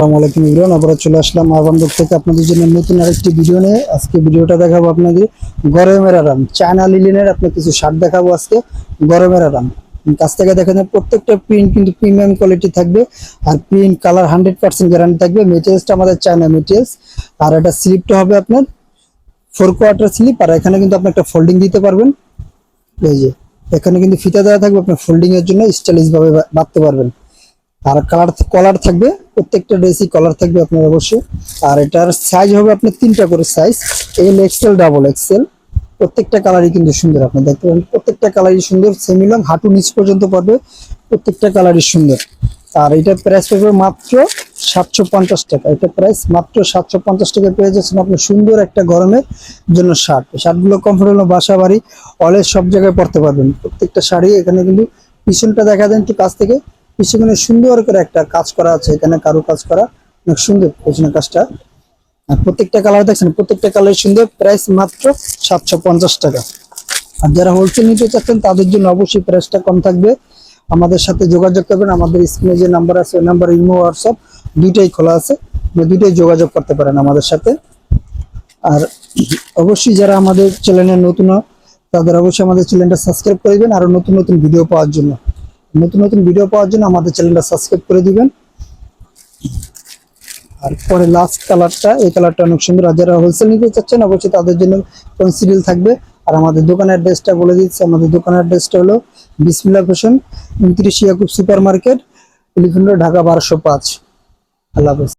আসসালামু আলাইকুম আবার চলে আসলাম আবান্দর থেকে আপনাদের জন্য নতুন আরেকটি ভিডিও নিয়ে। আজকে ভিডিওটা দেখাবো আপনাদের গরমের আরাম, চায়না লিলিনের আপনার কিছু শার্ট দেখাবো আজকে, গরমের আরাম। কাছ থেকে দেখেন প্রত্যেকটা প্রিন্ট কিন্তু প্রিমিয়াম কোয়ালিটি থাকবে, আর print colour hundred percent guarantee থাকবে। মেটেরিয়ালসটা আমাদের চায়না মেটেরিয়ালস আর এটা স্লিপটা হবে আপনার ফোর কোয়ার্টার স্লিপ আর এখানে কিন্তু আপনি একটা ফোল্ডিং দিতে পারবেন। এই যে, এখানে কিন্তু ফিতা দেওয়া থাকবে আপনার ফোল্ডিং এর জন্য স্টাইলিশ ভাবে বা- বাঁধতে পারবেন। আর কালার কলার থাকবে, প্রত্যেকটা ড্রেসই কলার থাকবে আপনার অবশ্যই। আর এটার সাইজ হবে আপনার তিনটা করে size L XL double XL প্রত্যেকটা কালারই কিন্তু সুন্দর আপনি দেখতে পারেন। প্রত্যেকটা কালারই সুন্দর সেমিলং হাঁটু নিচ পর্যন্ত পাবে প্রত্যেকটা কালারই সুন্দর। আর এটার প্রাইস পড়বে মাত্র সাতশো পঞ্চাশ টাকা। এটা প্রাইস মাত্র সাতশো পঞ্চাশ টাকা পেয়ে যাচ্ছেন আপনি সুন্দর একটা গরমের জন্য শার্ট শার্টগুলো কমফোর্টেবল বাসা বাড়ি অলওয়েজ সব জায়গায় পরতে পারবেন। প্রত্যেকটা শাড়ি এখানে কিন্তু পিছনটা দেখা দেন একটু কাছ থেকে পিছনে সুন্দর করে একটা কাজ করা আছে, এখানে কারও কাজ করা। অনেক সুন্দর পেছনের কাজটা। প্রত্যেকটা কালার দেখছেন, প্রত্যেকটা কালার সুন্দর প্রাইস মাত্র সাতশো পঞ্চাশ টাকা। আর যারা হোলসেল নিতে চাচ্ছেন, তাদের জন্য অবশ্যই প্রাইসটা কম থাকবে। আমাদের সাথে যোগাযোগ করবেন, আমাদের স্ক্রিনে যে নাম্বার আছে, ওই নাম্বার ইমো হোয়াটসঅ্যাপ দুইটাই খোলা আছে। দুইটাই যোগাযোগ করতে পারেন আমাদের সাথে। আর অবশ্যই যারা আমাদের চ্যানেলে নতুন, তাদের অবশ্যই আমাদের চ্যানেলটা সাবস্ক্রাইব করে দিবেন, আরও নতুন নতুন ভিডিও পাওয়ার জন্য। নতুন নতুন ভিডিও পাওয়ার জন্য আমাদের চ্যানেলটা সাবস্ক্রাইব করে দিবেন। আর পরে লাস্ট কালারটা এই কালারটা অনেক সুন্দর। আর যারা হোলসেল নিতে চাচ্ছেন, অবশ্যই তাদের জন্য কনসিডিল থাকবে। আর আমাদের দোকানের অ্যাড্রেসটা বলে দিচ্ছি। আমাদের দোকানের অ্যাড্রেসটা হলো বিসমিল্লা হোসেন, উনত্রিশ Yakub super market Elephant Dhaka বারোশো পাঁচ। আল্লাহ হাফেজ।